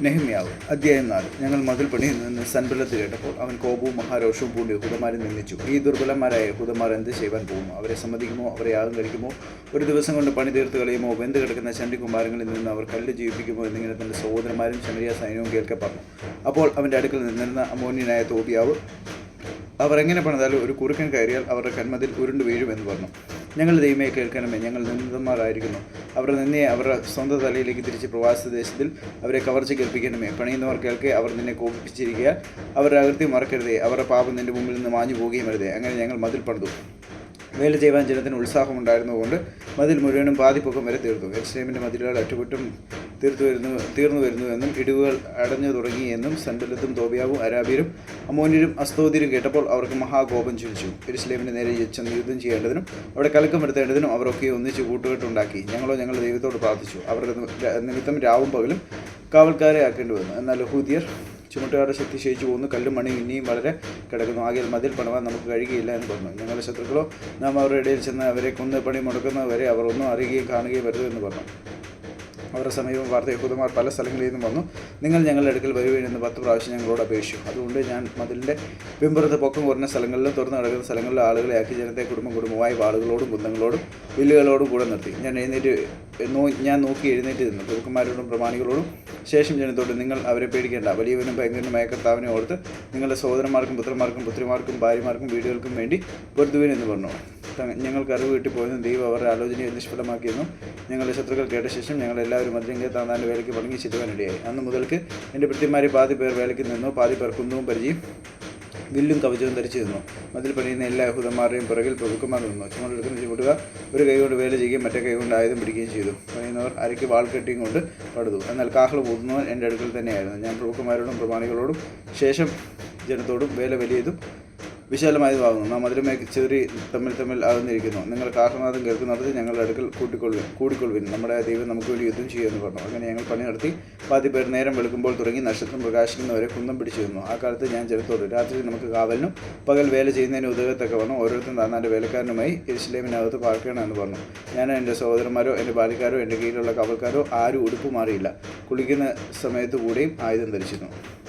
നെഹമ്യാവ് അധ്യായം നാല്. ഞങ്ങൾ മതിൽ പണിയിൽ നിന്ന് സൻബലത്ത് കേട്ടപ്പോൾ അവൻ കോപവും മഹാരോഷവും പൂണ്ടി യഹൂദന്മാരെ നിന്ദിച്ചു. ഈ ദുർബലന്മാരായ യഹൂദന്മാർ എന്ത് ചെയ്യുവാൻ പോകുന്നു? അവരെ സമ്മതിക്കുമോ? അവരെ യാഗം കഴിക്കുമോ ഒരു ദിവസം കൊണ്ട് പണി തീർത്ത് കളയുമോ? വെന്ത് കിടക്കുന്ന ചണ്ടികുമാരങ്ങളിൽ നിന്ന് അവർ കല്ല് ജീവിപ്പിക്കുമോ എന്നിങ്ങനെ തന്റെ സഹോദരന്മാരും ശമരിയ സൈന്യവും കേൾക്കെ പറഞ്ഞു. അപ്പോൾ അവന്റെ അടുക്കൽ നിന്നിരുന്ന അമോന്യനായ തോബിയാവ് അവർ എങ്ങനെ പണിതാലും ഒരു കുറുക്കൻ കയറിയാൽ അവരുടെ കന്മതിൽ ഉരുണ്ടു വീഴുമെന്ന് പറഞ്ഞു. ഞങ്ങൾ ദൈവമേ കേൾക്കണമേ. ഞങ്ങൾ നിന്ദിതന്മാരായിരിക്കുന്നു അവർ നിന്നെ അവരുടെ സ്വന്തം തലയിലേക്ക് തിരിച്ച് പ്രവാസ ദേശത്തിൽ അവരെ കവർച്ച കേൾപ്പിക്കണമേ. പണിയുന്നവർ കേൾക്കെ അവർ നിന്നെ കോപിപ്പിച്ചിരിക്കുക. അവരുടെ അകൃത്യം മറക്കരുതേ. അവരുടെ പാപം നിന്റെ മുമ്പിൽ നിന്ന് മാഞ്ഞു പോകുകയും വരുതേ അങ്ങനെ ഞങ്ങൾ മതിൽ പണിതു. വേല ചെയ്യുവാൻ ഉത്സാഹമുണ്ടായിരുന്നതുകൊണ്ട് മതിൽ മുഴുവനും പാതിപ്പൊക്കം വരെ തീർത്തു. എക്സ്ട്രീമിന്റെ മതിലുകൾ അറ്റുകുറ്റം തീർത്തു വരുന്നു തീർന്നു വരുന്നുവെന്നും ഇടിവുകൾ അടഞ്ഞു തുടങ്ങിയെന്നും സൻബലത്തും തോബിയാവും അരാബിയരും അമോനിരും അസ്തോദിരും കേട്ടപ്പോൾ അവർക്ക് മഹാകോപം ചൊലിച്ചു എരുസലേമിന്റെ നേരെ ചെന്ന് യുദ്ധം ചെയ്യേണ്ടതിനും അവിടെ കലക്കം വരുത്തേണ്ടതിനും അവരൊക്കെ ഒന്നിച്ച് കൂട്ടുകെട്ടുണ്ടാക്കി. ഞങ്ങളോ ഞങ്ങൾ ദൈവത്തോട് പ്രാർത്ഥിച്ചു. അവരുടെ നിമിത്തം രാവും പകലും കാവൽക്കാരെ ആക്കേണ്ടി വന്നു. എന്നാൽ ഹൂദിയർ ചുമട്ടുകാരുടെ ശക്തി ക്ഷയിച്ചു പോകുന്നു കല്ലും മണിയും ഇനിയും വളരെ കിടക്കുന്നു. ആകെ മതിൽ പണിവാൻ നമുക്ക് കഴിയുകയില്ല എന്ന് പറഞ്ഞു. ഞങ്ങളുടെ ശത്രുക്കളോ നാം അവരുടെ ഇടയിൽ ചെന്ന് അവരെ കൊന്ന് പണി മുടക്കുന്നവരെ അവർ ഒന്നും അറിയുകയും കാണുകയും വരുന്നു എന്ന് പറഞ്ഞു. അവരുടെ സമീപം വാർത്ത യഹൂദന്മാർ പല സ്ഥലങ്ങളിൽ നിന്നും വന്നു. നിങ്ങൾ ഞങ്ങളുടെ അടുക്കൽ വരുവേണ്ടെന്ന് പത്ത് പ്രാവശ്യം ഞങ്ങളോട് അപേക്ഷിച്ചു. അതുകൊണ്ട് ഞാൻ മതിലിന്റെ പിമ്പുറത്ത് പൊക്കം കുറഞ്ഞ സ്ഥലങ്ങളിലും തുറന്നു കിടക്കുന്ന സ്ഥലങ്ങളിലും ആളുകളെ ആക്കി ജനത്തെ കുടുംബം കുടുംബമായി വാളുകളോടും കുന്തങ്ങളോടും വില്ലുകളോടും കൂടെ നിർത്തി. ഞാൻ എഴുന്നേറ്റ് ഞാൻ നോക്കി എഴുന്നേറ്റ് നിന്നു. പ്രഭുക്കന്മാരോടും പ്രമാണികളോടും ശേഷം ജനത്തോട് നിങ്ങൾ അവരെ പേടിക്കേണ്ട. വലിയവനും ഭയങ്കരനുമായ കർത്താവിനെ ഓർത്ത് നിങ്ങളുടെ സഹോദരന്മാർക്കും പുത്രന്മാർക്കും പുത്രിമാർക്കും ഭാര്യമാർക്കും വീടുകൾക്കും വേണ്ടി പൊരുതുവിൻ എന്ന് പറഞ്ഞു. ഞങ്ങൾക്ക് അറിവ് കിട്ടിപ്പോയെന്നും ദൈവം അവരുടെ ആലോചനയെ നിഷ്ഫലമാക്കിയെന്നും ഞങ്ങളുടെ ശത്രുക്കൾ കേട്ട ശേഷം ഞങ്ങൾ എല്ലാവരും അതിലെങ്കിൽ താന്താന്റെ വേലയ്ക്ക് മടങ്ങി ചെല്ലുവാനിടയായി അന്ന് മുതൽക്ക് എന്റെ ഭൃത്യന്മാരെ പാതി പേർ വേലയ്ക്ക് നിന്നു പാതി പേർ കുന്തവും പരിചയം വില്ലും കവചവും ധരിച്ചു നിന്നു. മതിൽ പണിയുന്ന എല്ലാ യഹൂദന്മാരുടെയും പിറകിൽ പ്രഭുക്കന്മാർ നിന്നു. ചുമടെടുക്കുന്ന ചുമടുക ഒരു കൈകൊണ്ട് വേല ചെയ്യുകയും മറ്റേ കൈകൊണ്ട് ആയുധം പിടിക്കുകയും ചെയ്തു. പണിയുന്നവർ അരയ്ക്ക് വാൾ കെട്ടിയും കൊണ്ട് പടുതു എന്നാൽ കാഹൾ ഊതുന്നവൻ എന്റെ അടുക്കൽ തന്നെയായിരുന്നു. ഞാൻ പ്രഭുക്കന്മാരോടും പ്രമാണികളോടും ശേഷം ജനത്തോടും വേല വലിയതും വിശാലമായതുമാകുന്നു നാം മധുരമേ ചെറി തമ്മിൽ തമ്മിൽ അകന്നിരിക്കുന്നു. നിങ്ങൾ കാഹനാഥം കേൾക്കുന്നിടത്ത് ഞങ്ങളുടെ അടുക്കൽ കൂട്ടിക്കൊള്ളു കൂടിക്കൊള്ളുവിൻ. നമ്മുടെ ദൈവം നമുക്ക് വേണ്ടി യുദ്ധം ചെയ്യുമെന്ന് പറഞ്ഞു. അങ്ങനെ ഞങ്ങൾ പണി നടത്തി. പാതി പേർ നേരം വെളുക്കുമ്പോൾ തുടങ്ങി നക്ഷത്രം പ്രകാശിക്കുന്നവരെ കുന്തം പിടിച്ചു നിന്നു. ആ കാലത്ത് ഞാൻ ജലത്തോട് രാത്രി നമുക്ക് കാവലിനും പകൽ വേല ചെയ്യുന്നതിന് ഉദകത്തൊക്കെ വന്നു. ഓരോരുത്തരും താന്നാന്റെ വേലക്കാരനുമായി ഇരുസ്ലേമിനകത്ത് പാർക്കണമെന്ന് പറഞ്ഞു. ഞാൻ എന്റെ സഹോദരന്മാരോ എന്റെ ബാലിക്കാരോ എന്റെ കീഴിലുള്ള കവൽക്കാരോ ആരും ഉടുപ്പ് മാറിയില്ല. കുളിക്കുന്ന സമയത്ത് കൂടിയും ആയുധം ധരിച്ചിരുന്നു.